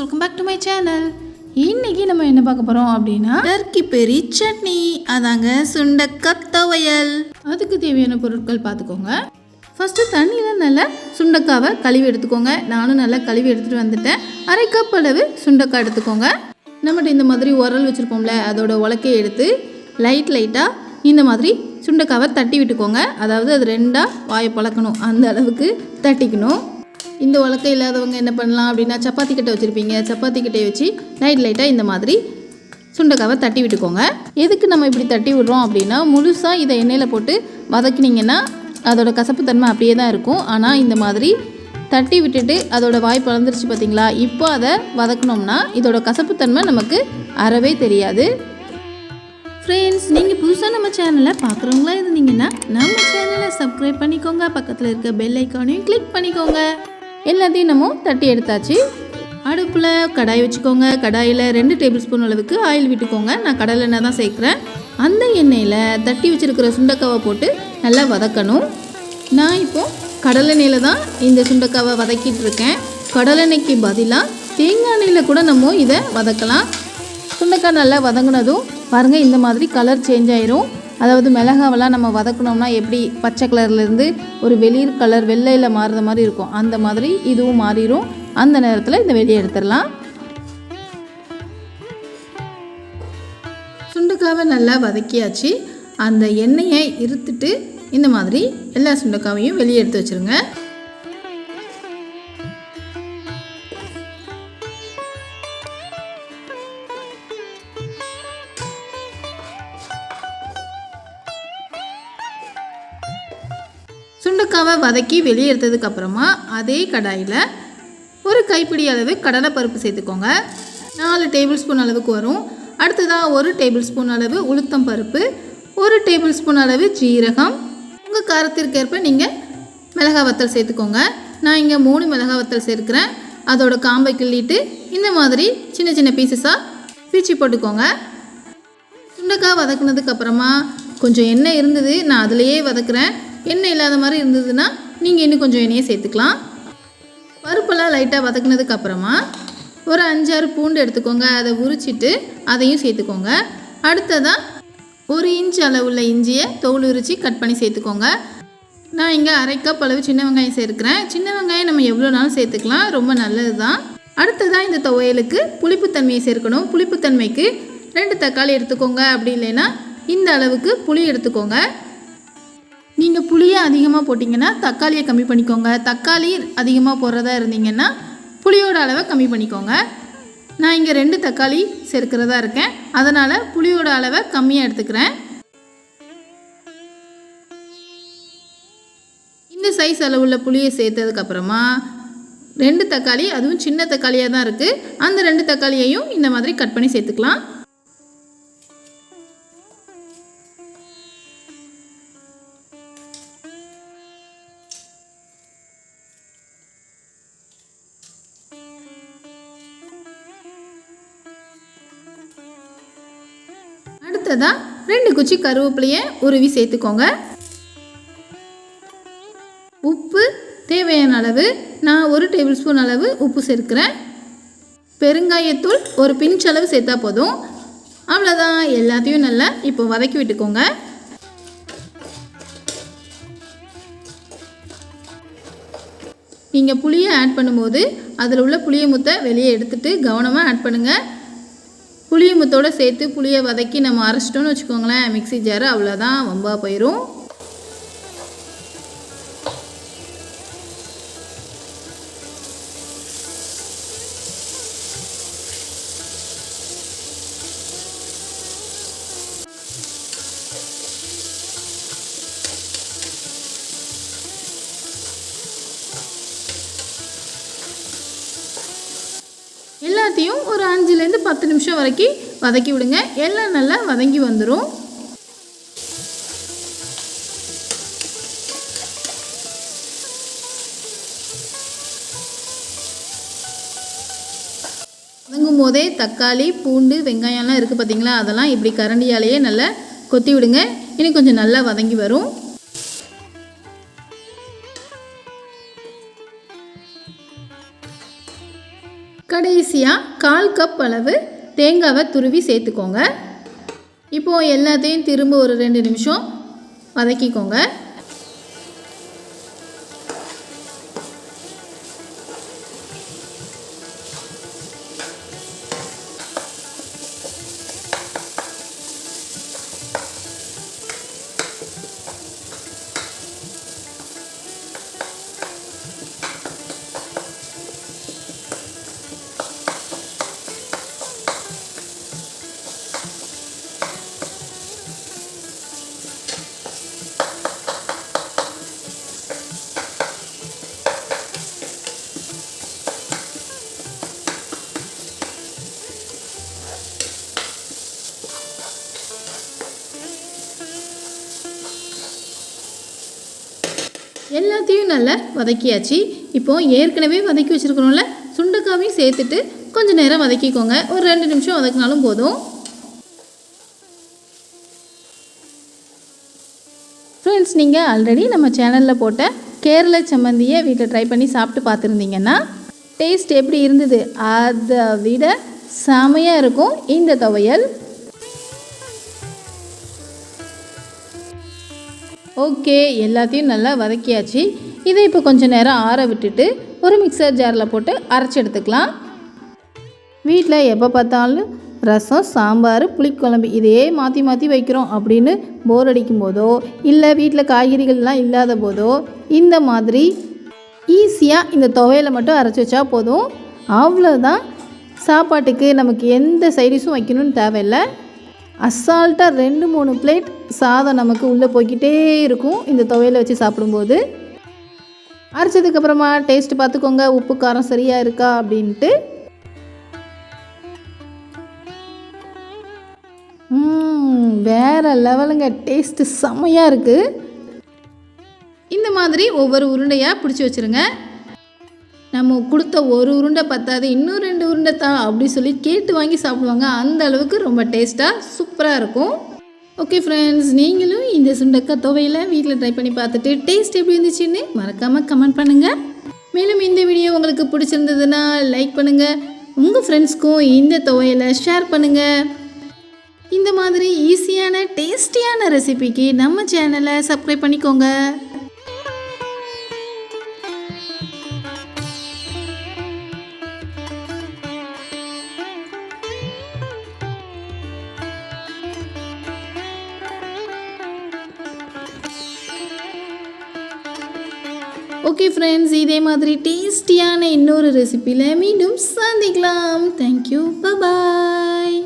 Welcome back to my channel இன்னைக்கு நம்ம என்ன பார்க்க போகிறோம் அப்படின்னா டர்க்கி பெரி சட்னி. அதாங்க சுண்டக்காய் துவையல். அதுக்கு தேவையான பொருட்கள் பார்த்துக்கோங்க. ஃபஸ்ட்டு தண்ணியில் நல்லா சுண்டைக்காவை கழுவி எடுத்துக்கோங்க. நானும் நல்லா கழுவி எடுத்துகிட்டு வந்துட்டேன். அரை கப் அளவு சுண்டைக்காய் எடுத்துக்கோங்க. நம்மகிட்ட இந்த மாதிரி உரல் வச்சுருப்போம்ல அதோட உலக்கையை எடுத்து லைட் லைட்டாக இந்த மாதிரி சுண்டைக்காவை தட்டி விட்டுக்கோங்க. அதாவது அது ரெண்டாக வாயை பழக்கணும். அந்த அளவுக்கு தட்டிக்கணும். இந்த உலக்கை இல்லாதவங்க என்ன பண்ணலாம் அப்படின்னா சப்பாத்தி கட்டை வச்சுருப்பீங்க. சப்பாத்தி கட்டையை வச்சு நைட் லைட்டாக இந்த மாதிரி சுண்டைக்காவை தட்டி விட்டுக்கோங்க. எதுக்கு நம்ம இப்படி தட்டி விடுறோம் அப்படின்னா முழுசாக இதை எண்ணெயில் போட்டு வதக்கினீங்கன்னா அதோட கசப்புத்தன்மை அப்படியே தான் இருக்கும். ஆனால் இந்த மாதிரி தட்டி விட்டுட்டு அதோட வாய் பழந்துருச்சு பார்த்தீங்களா இப்போ அதை வதக்கினோம்னா இதோட கசப்புத்தன்மை நமக்கு அறவே தெரியாது. ஃப்ரெண்ட்ஸ் நீங்கள் புதுசாக நம்ம சேனலை பார்க்குறவங்களா இருந்தீங்கன்னா நம்ம சேனலை சப்ஸ்கிரைப் பண்ணிக்கோங்க. பக்கத்தில் இருக்க பெல் ஐக்கானையும் கிளிக் பண்ணிக்கோங்க. எல்லாத்தையும் நம்ம தட்டி எடுத்தாச்சு. அடுப்பில் கடாய் வச்சுக்கோங்க. கடாயில் ரெண்டு டேபிள் ஸ்பூன் அளவுக்கு ஆயில் விட்டுக்கோங்க. நான் கடலை எண்ணெய் தான் சேர்க்குறேன். அந்த எண்ணெயில் தட்டி வச்சுருக்கிற சுண்டக்காவை போட்டு நல்லா வதக்கணும். நான் இப்போ கடலெண்ணெயில் தான் இந்த சுண்டக்காவை வதக்கிட்டு இருக்கேன். கடலெண்ணெய்க்கு பதிலாக தேங்காய் எண்ணெயில் கூட நம்ம இதை வதக்கலாம். சுண்டக்காய் நல்லா வதங்கினதும் பாருங்கள் இந்த மாதிரி கலர் சேஞ்ச் ஆயிரும். அதாவது மிளகாவெல்லாம் நம்ம வதக்கணும்னா எப்படி பச்சை கலர்லேருந்து ஒரு வெளிர் கலர் வெள்ளையில் மாறுற மாதிரி இருக்கும். அந்த மாதிரி இதுவும் மாறிடும் அந்த நேரத்தில் இந்த வெளியே எடுத்துடலாம். சுண்டைக்காவை நல்லா வதக்கியாச்சு. அந்த எண்ணெயை இருத்துட்டு இந்த மாதிரி எல்லா சுண்டைக்காவையும் வெளியே எடுத்து வச்சுருங்க. சுண்டைக்காவை வதக்கி வெளியே எடுத்ததுக்கப்புறமா அதே கடாயில் ஒரு கைப்பிடி அளவு கடலைப்பருப்பு சேர்த்துக்கோங்க. நாலு டேபிள் ஸ்பூன் அளவுக்கு வரும். அடுத்ததாக ஒரு டேபிள் ஸ்பூன் அளவு உளுத்தம் பருப்பு ஒரு டேபிள் ஸ்பூன் அளவு ஜீரகம். உங்கள் காரத்திற்கேற்ப நீங்கள் மிளகா வத்தல் சேர்த்துக்கோங்க. நான் இங்கே மூணு மிளகாய் வத்தல் சேர்க்குறேன். அதோட காம்பை கிள்ளிட்டு இந்த மாதிரி சின்ன சின்ன பீசஸாக பிரித்து போட்டுக்கோங்க. சுண்டக்காய் வதக்குனதுக்கப்புறமா கொஞ்சம் எண்ணெய் இருந்தது நான் அதிலேயே வதக்குறேன். எண்ணெய் இல்லாத மாதிரி இருந்ததுன்னா நீங்கள் இன்னும் கொஞ்சம் எண்ணெயை சேர்த்துக்கலாம். பருப்பெல்லாம் லைட்டாக வதக்குனதுக்கு அப்புறமா ஒரு அஞ்சாறு பூண்டு எடுத்துக்கோங்க. அதை உரிச்சிட்டு அதையும் சேர்த்துக்கோங்க. அடுத்ததாக ஒரு இன்ச் அளவுள்ள இஞ்சியை தோல் உரித்து கட் பண்ணி சேர்த்துக்கோங்க. நான் இங்கே அரை கப் அளவு சின்ன வெங்காயம் சேர்க்குறேன். சின்ன வெங்காயம் நம்ம எவ்வளோ நாளும் சேர்த்துக்கலாம். ரொம்ப நல்லது தான் அடுத்ததாக இந்த துவையலுக்கு புளிப்புத்தன்மையை சேர்க்கணும். புளிப்புத்தன்மைக்கு ரெண்டு தக்காளி எடுத்துக்கோங்க. அப்படி இல்லைன்னா இந்த அளவுக்கு புளி எடுத்துக்கோங்க. நீங்கள் புளியை அதிகமாக போட்டிங்கன்னா தக்காளியை கம்மி பண்ணிக்கோங்க. தக்காளி அதிகமாக போடுறதா இருந்தீங்கன்னா புளியோட அளவை கம்மி பண்ணிக்கோங்க. நான் இங்கே ரெண்டு தக்காளி சேர்க்கிறதா இருக்கேன். அதனால் புளியோட அளவை கம்மியாக எடுத்துக்கிறேன். இந்த சைஸ் அளவுள்ள புளியை சேர்த்ததுக்கப்புறமா ரெண்டு தக்காளி அதுவும் சின்ன தக்காளியாக தான் இருக்குது அந்த ரெண்டு தக்காளியையும் இந்த மாதிரி கட் பண்ணி சேர்த்துக்கலாம். அடுத்ததாக ரெண்டு குச்சி கருவேப்பிலையை உருவி சேர்த்துக்கோங்க. உப்பு தேவையான அளவு நான் ஒரு டேபிள் ஸ்பூன் அளவு உப்பு சேர்க்குறேன். பெருங்காயத்தூள் ஒரு பிஞ்ச் அளவு சேர்த்தா போதும். அவ்வளோதான் எல்லாத்தையும் நல்லா இப்போ வதக்கி விட்டுக்கோங்க. நீங்கள் புளியை ஆட் பண்ணும்போது அதில் உள்ள புளியை முத்தை வெளியே எடுத்துட்டு கவனமாக ஆட் பண்ணுங்கள் புளிய முத்தோடு சேர்த்து புளியை வதக்கி நம்ம அரைச்சிட்டோன்னு வச்சுக்கோங்களேன் மிக்ஸி ஜாரு அவ்வளோதான் வம்பாக போயிடும் எல்லாத்தையும் ஒரு அஞ்சுலேருந்து பத்து நிமிஷம் வரைக்கும் வதக்கி விடுங்க. எல்லாம் நல்லா வதங்கி வந்துடும் வதங்கும் போதே தக்காளி பூண்டு வெங்காயம்லாம் இருக்குது பார்த்தீங்களா? அதெல்லாம் இப்படி கரண்டியாலேயே நல்லா கொத்தி விடுங்க. இன்னும் கொஞ்சம் நல்லா வதங்கி வரும். கடைசியாக கால் கப் அளவு தேங்காவை துருவி சேர்த்துக்கோங்க. இப்போது எல்லாத்தையும் திரும்ப ஒரு ரெண்டு நிமிஷம் வதக்கிக்கோங்க. எல்லாத்தையும் நல்லா வதக்கியாச்சு. இப்போது ஏற்கனவே வதக்கி வச்சுருக்கிறோம்ல சுண்டைக்காவையும் சேர்த்துட்டு கொஞ்சம் நேரம் வதக்கிக்கோங்க. ஒரு ரெண்டு நிமிஷம் வதக்கினாலும் போதும். ஃப்ரெண்ட்ஸ் நீங்கள் ஆல்ரெடி நம்ம சேனலில் போட்ட கேரள சம்மந்தியை வீட்டில் ட்ரை பண்ணி சாப்பிட்டு பார்த்துருந்தீங்கன்னா டேஸ்ட் எப்படி இருந்தது? அதை விட செமையாக இருக்கும் இந்த துவையல். ஓகே எல்லாத்தையும் நல்லா வதக்கியாச்சு. இதை இப்போ கொஞ்சம் நேரம் ஆற விட்டுட்டு ஒரு மிக்சர் ஜாரில் போட்டு அரைச்சி எடுத்துக்கலாம். வீட்டில் எப்போ பார்த்தாலும் ரசம் சாம்பார் புளிக்குழம்பு இதையே மாற்றி மாற்றி வைக்கிறோம் அப்படின்னு போர் அடிக்கும் போதோ இல்லை வீட்டில் காய்கறிகள்லாம் இல்லாத போதோ இந்த மாதிரி ஈஸியாக இந்த துவையில் மட்டும் அரைச்சி வச்சா போதும். அவ்வளோதான் சாப்பாட்டுக்கு நமக்கு எந்த சைடிஷும் வைக்கணும்னு தேவையில்லை. அசால்ட்டாக ரெண்டு மூணு பிளேட் சாதம் நமக்கு உள்ளே போய்கிட்டே இருக்கும். இந்த துவையலை வச்சு சாப்பிடும்போது. அரைச்சதுக்கப்புறமா டேஸ்ட் பார்த்துக்கோங்க. உப்பு காரம் சரியாக இருக்கா அப்படின்ட்டு. வேறு வேற லெவலுங்க. டேஸ்ட்டு செம்மையாக இருக்குது இந்த மாதிரி ஒவ்வொரு உருண்டையாக பிடிச்சி வச்சுருங்க. நம்ம கொடுத்த ஒரு உருண்டை பத்தாது இன்னும் ரெண்டு உருண்டை தா அப்படி சொல்லி கேட்டு வாங்கி சாப்பிடுவாங்க. அந்த அளவுக்கு ரொம்ப டேஸ்ட்டாக சூப்பராக இருக்கும். ஓகே ஃப்ரெண்ட்ஸ் நீங்களும் இந்த சுண்டக்காய் துவையில் வீட்டில் ட்ரை பண்ணி பார்த்துட்டு டேஸ்ட் எப்படி இருந்துச்சுன்னு மறக்காமல் கமெண்ட் பண்ணுங்கள் மேலும் இந்த வீடியோ உங்களுக்கு பிடிச்சிருந்ததுன்னா லைக் பண்ணுங்கள் உங்கள் ஃப்ரெண்ட்ஸ்க்கும் இந்த துவையலை ஷேர் பண்ணுங்கள் இந்த மாதிரி ஈஸியான டேஸ்டியான ரெசிபிக்கு நம்ம சேனலை சப்ஸ்கிரைப் பண்ணிக்கோங்க. ஓகே ஃப்ரெண்ட்ஸ் இதே மாதிரி டேஸ்டியான இன்னொரு ரெசிப்பியில் மீண்டும் சந்திக்கலாம். Thank you bye bye